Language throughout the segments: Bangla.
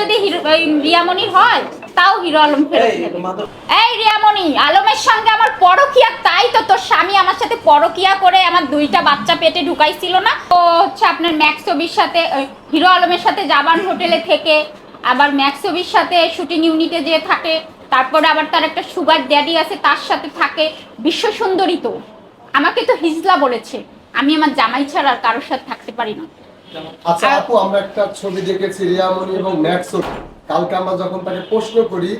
যদি রিয়ামণির হয় তাও হিরো আলম ফেরত এই রিয়ামণি আলমের সঙ্গে আমার পরকিয়া তাই তো তোর স্বামী আমার সাথে পরকিয়া করে আমার দুইটা বাচ্চা পেটে ঢুকাইছিল না? তো হচ্ছে আপনার ম্যাক্স ছবির সাথে হিরো আলমের সাথে জাবান হোটেলে থেকে আবার ম্যাক্স ছবির সাথে শুটিং ইউনিটে যে থাকে তারপরে আবার তার একটা সুগার ড্যাডি আছে তার সাথে থাকে বিশ্ব সুন্দরী তো। আমাকে তো হিজলা বলেছে আমি আমার জামাই ছাড়া আর কারোর সাথে থাকতে পারি না। আচ্ছা আপু আমরা একটা ছবি দেখেছি রিয়ামণি এবং ম্যাক্স। কালকে আমরা যখন তাকে প্রশ্ন করি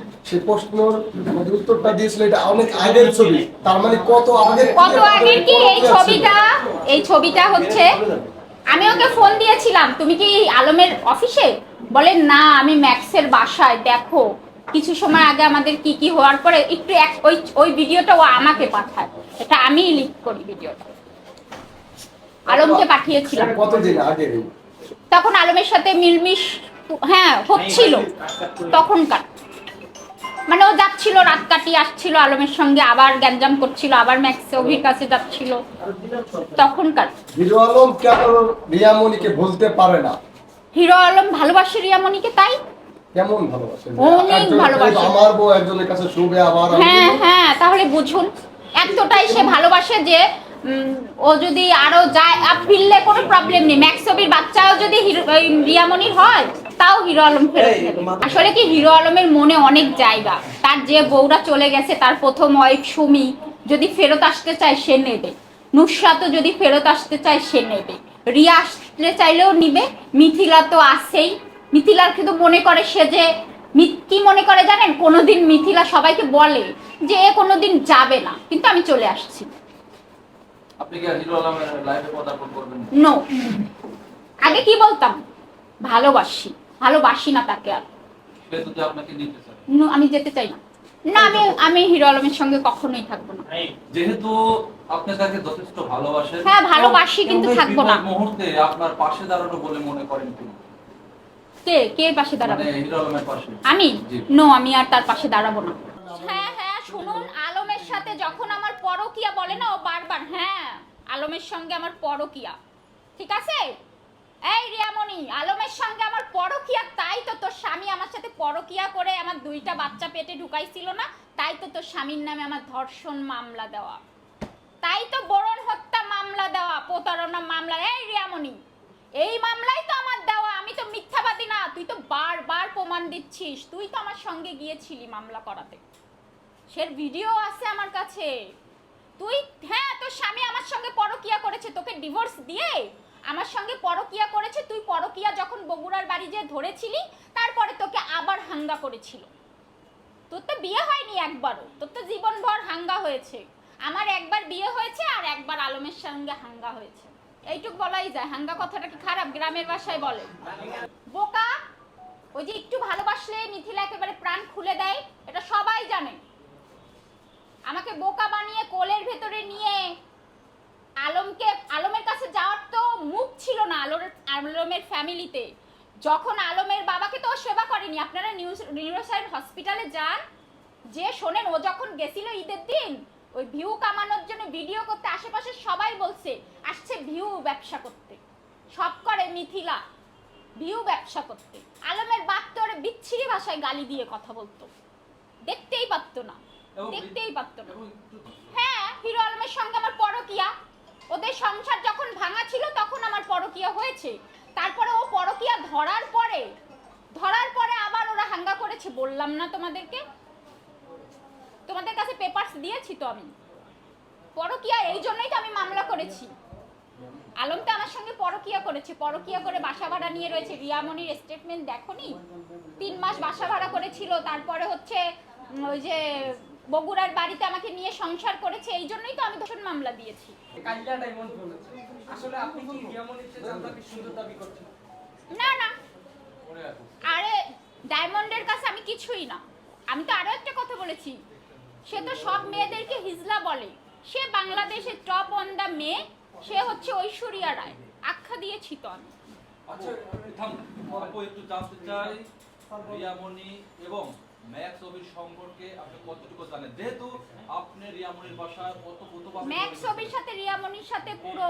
প্রশ্নর মধ্যে উত্তরটা দিয়েছিল এটা অনেক আগের ছবি। তার মানে কত আগের কত আগের কি? এই ছবিটা এই ছবিটা হচ্ছে আমি ওকে ফোন দিয়েছিলাম তুমি কি আলমের অফিসে? বলে না আমি ম্যাক্সের বাসায় দেখো কিছু সময় আগে আমাদের কি কি হওয়ার পরে একটু এক ওই ওই ভিডিওটা ও আমাকে পাঠায়। এটা আমি লিক করি ভিডিওটা। আলমকে পাঠিয়েছিলাম। কতদিন এই? তখন আলমের সাথে মিলমিশ হ্যাঁ হচ্ছিল তখনকার। মানে ও যাচ্ছিল রাত কাটিয়ে আসছিল আলমের সঙ্গে আবার গ্যাঞ্জাম করছিল আবার ম্যাক্সে অভির কাছে যাচ্ছিল। তখনকার। হিরো আলম কেন রিয়ামণিকে বলতে পারে না? হিরো আলম ভালোবাসে রিয়ামণিকে তাই? কেমন ভালোবাসে? অনেক ভালোবাসে। আমার বউ একজনের কাছে শুবে আবার হ্যাঁ হ্যাঁ তাহলে বুঝুন। এতটাই সে ভালোবাসে যে ও যদি আরও যায় ফিরলে কোনো প্রবলেম নেই। ম্যাক্সবির বাচ্চাও যদি রিয়ামণির হয় তাও হিরো আলম ফেরত আসলে কি হিরো আলমের মনে অনেক জায়গা। তার যে বউরা চলে গেছে তার প্রথম ওয়াইফ সুমি যদি ফেরত আসতে চায় সে নেবে। নুসরাতও যদি ফেরত আসতে চায় সে নেবে। রিয়া আসতে চাইলেও নিবে। মিথিলা তো আসেই মিথিলার কিন্তু মনে করে সে যে কি মনে করে জানেন? কোনোদিন মিথিলা সবাইকে বলে যে এ কোনোদিন যাবে না। কিন্তু আমি চলে আসছি। আপনি কি আর আলমের লাইভে পদার্পণ করবেন? নো আগে কি বলতাম? ভালোবাসি। ভালোবাসি না তাকে আর। আপনাকে নিতে আমি যেতে চাই না। না আমি আমি হিরো আলমের সঙ্গে কখনোই থাকব না। যেহেতু আপনি তাকে যথেষ্ট ভালোবাসেন হ্যাঁ, ভালোবাসি কিন্তু থাকব না। মুহূর্তে আপনার পাশে দাঁড়ানো বলে মনে করেন কি? কে কে পাশে দাঁড়াবে? মানে হিরো আলমের পাশে। আমি? নো আমি আর তার পাশে দাঁড়াবো না। হ্যাঁ হ্যাঁ শুনুন আলমের সাথে যখন পরকিয়া বলে না ও বারবার হ্যাঁ আলমের সঙ্গে আমার পরকিয়া, ঠিক আছে? এই রিয়ামণি, আলমের সঙ্গে আমার পরকিয়া, তাই তো তোর স্বামী আমার সাথে পরকিয়া করে আমার দুইটা বাচ্চা পেটে ঢুকাইছিল না, তাই তো তোর স্বামীর নামে আমার ধর্ষণ মামলা দেওয়া। তাই তো বরণ হত্যা মামলা দেওয়া, প্রতারণা মামলা, এই রিয়ামণি, এই মামলাই তো আমার দেওয়া, আমি তো মিথ্যাবাদী না, তুই তো বারবার প্রমাণ দিচ্ছিস, তুই তো আমার সঙ্গে গিয়েছিলি মামলা করাতে। সের ভিডিও আছে আমার কাছে। তুই হ্যাঁ তোর স্বামী আমার সঙ্গে পরকিয়া করেছে, তোকে ডিভোর্স দিয়ে আমার সঙ্গে পরকিয়া করেছে, তুই পরকিয়া যখন বগুড়ার বাড়ি যে ধরেছিলি, তারপরে তোকে আবার হাঙ্গা করেছিল। তোর তো বিয়ে হয়নি একবারও, তোর তো জীবনভর হাঙ্গা হয়েছে। আমার একবার বিয়ে হয়েছে আর একবার আলমের সঙ্গে হাঙ্গা হয়েছে। এইটুক বলাই যায়, হাঙ্গা কথাটা কি খারাপ? গ্রামের ভাষায় বলে। বোকা, ওই যে একটু ভালোবাসলে মিথিলা একেবারে প্রাণ খুলে দেয়, এটা সবাই জানে। আমাকে বোকা বানিয়ে কোলের ভেতরে নিয়ে আলমকে, আলমের কাছে যাওয়ার তো মুখ ছিল না আলোর, আলমের ফ্যামিলিতে। যখন আলমের বাবাকে তো সেবা করেনি, আপনারা নিউজ নিউরোসাইড হসপিটালে যান, যে শোনেন, ও যখন গেছিল ঈদের দিন, ওই ভিউ কামানোর জন্য ভিডিও করতে, আশেপাশে সবাই বলছে, আসছে ভিউ ব্যবসা করতে। সব করে মিথিলা, ভিউ ব্যবসা করতে। আলমের বাপ তো ওরে বিচ্ছিরি ভাষায় গালি দিয়ে কথা বলতো। দেখতেই পারতো না। দেখতেই পারতো না। হ্যাঁ হিরো আলমের সঙ্গে আমার পরকিয়া। ওদের সংসার যখন ভাঙা ছিল তখন আমার পরকিয়া হয়েছে। তারপরে ও পরকিয়া ধরার পরে ধরার পরে আবার ওরা হাঙ্গা করেছে বললাম না তোমাদেরকে? তোমাদের কাছে পেপারস দিয়েছি তো আমি। পরকিয়া এই জন্যই তো আমি মামলা করেছি। আলম তো আমার সঙ্গে পরকিয়া করেছে পরকিয়া করে বাসা ভাড়া নিয়ে রয়েছে। রিয়ামনির স্টেটমেন্ট দেখোনি? তিন মাস বাসা ভাড়া করেছিল তারপরে হচ্ছে ওই যে বগুড়ার বাড়িতে আমাকে নিয়ে সংসার করেছে এই জন্যই তো আমি দোষণ মামলা দিয়েছি। আসলে আপনি কি সুন্দর দাবি করছেন না না। আরে ডায়মন্ডের কাছে আমি কিছুই না। আমি তো আরও একটা কথা বলেছি। সে তো সব মেয়েদেরকে হিজলা বলে। সে বাংলাদেশের টপ অন দা মেয়ে সে হচ্ছে ঐশ্বরিয়া রায়। আখ্যা দিয়েছি তো আমি। আচ্ছা একটু জানতে চাই রিয়ামণি এবং ম্যাক্স অবির সম্পর্কে আপনি কতটুকু জানেন? যেহেতু আপনি রিয়ামণির বাসায় কত ম্যাক্স ছবির সাথে রিয়ামনির সাথে পুরো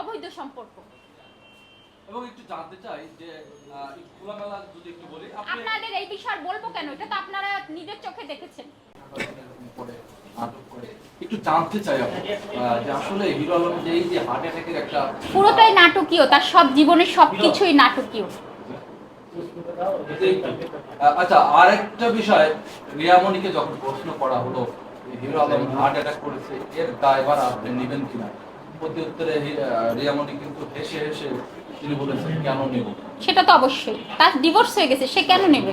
অবৈধ সম্পর্ক। এবং একটু জানতে চাই যে খোলামেলা যদি একটু বলি আপনাদের এই বিষয় বলব কেন? এটা তো আপনারা নিজের চোখে দেখেছেন। একটু জানতে চাই যে আসলে হিরো আলম যে এই যে হার্ট অ্যাটাকের একটা পুরোটাই নাটকীয় তার সব জীবনের সবকিছুই নাটকীয়। আচ্ছা আরেকটা বিষয়, রিয়ামণিকে যখন প্রশ্ন করা হলো হিরো আলম হার্ট অ্যাটাক করেছে, এর দায়ভার আপনি নেবেন কিনা? প্রতি উত্তরে রিয়ামণি কিন্তু হেসে হেসে তিনি বলেছেন, কেন নেব? সেটা তো অবশ্যই। তার ডিভোর্স হয়ে গেছে, সে কেন নেবে?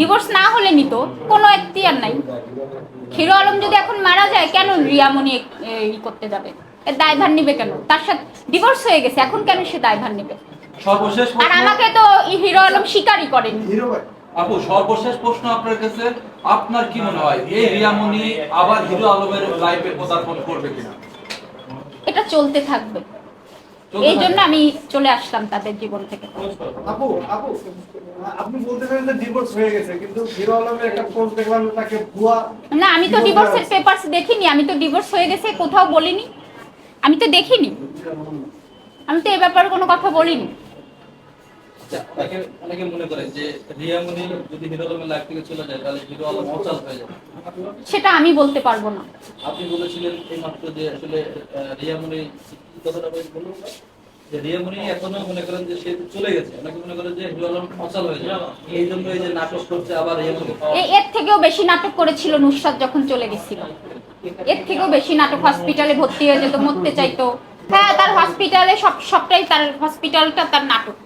ডিভোর্স না হলে নিত, কোনো এখতিয়ার নাই। হিরো আলম যদি এখন মারা যায়, কেন রিয়ামণি করতে যাবে? দায়ভার নিবে কেন? তার সাথে ডিভোর্স হয়ে গেছে, এখন কেন সে দায়ভার নেবে? সর্বশেষ আর আমাকে তো হিরো আলম স্বীকারই করেনি। আপু সর্বশেষ প্রশ্ন আপনার কাছে। আপনার কি মনে হয় এই রিয়ামণি আবার হিরো আলমের লাইফে পদার্পণ করবে কিনা? এটা চলতে থাকবে। এই জন্য আমি চলে আসলাম তাদের জীবন থেকে। আপু আপু আপনি যে ডিভোর্স হয়ে গেছে কিন্তু হিরো আলমের একটা পোস্ট দেখলাম তাকে ভুয়া না আমি তো ডিভোর্সের পেপারস দেখিনি আমি তো ডিভোর্স হয়ে গেছে কোথাও বলিনি। আমি তো দেখিনি। আমি তো এ ব্যাপারে কোনো কথা বলিনি। অনেকে অনেকে মনে করে যে রিয়ামণি যদি হিরো আলমের লাইফ থেকে চলে যায় তাহলে হিরো আলম অচল হয়ে যাবে। সেটা আমি বলতে পারব না। আপনি বলেছিলেন এই মাত্র যে আসলে কথাটা বেশ বলুন। যে রিয়ামণি এখনও মনে করেন যে সে চলে গেছে। অনেকে মনে করে যে হিরো আলম অচল হয়ে যাবে। এই জন্য এই যে নাটক করছে আবার রিয়ামণি। এর থেকেও বেশি নাটক করেছিল নুসরাত যখন চলে গেছিল। এর থেকেও বেশি নাটক হসপিটালে ভর্তি হয়ে যেত মরতে চাইতো। হ্যাঁ তার হসপিটালে সব সবটাই তার হসপিটালটা তার নাটক।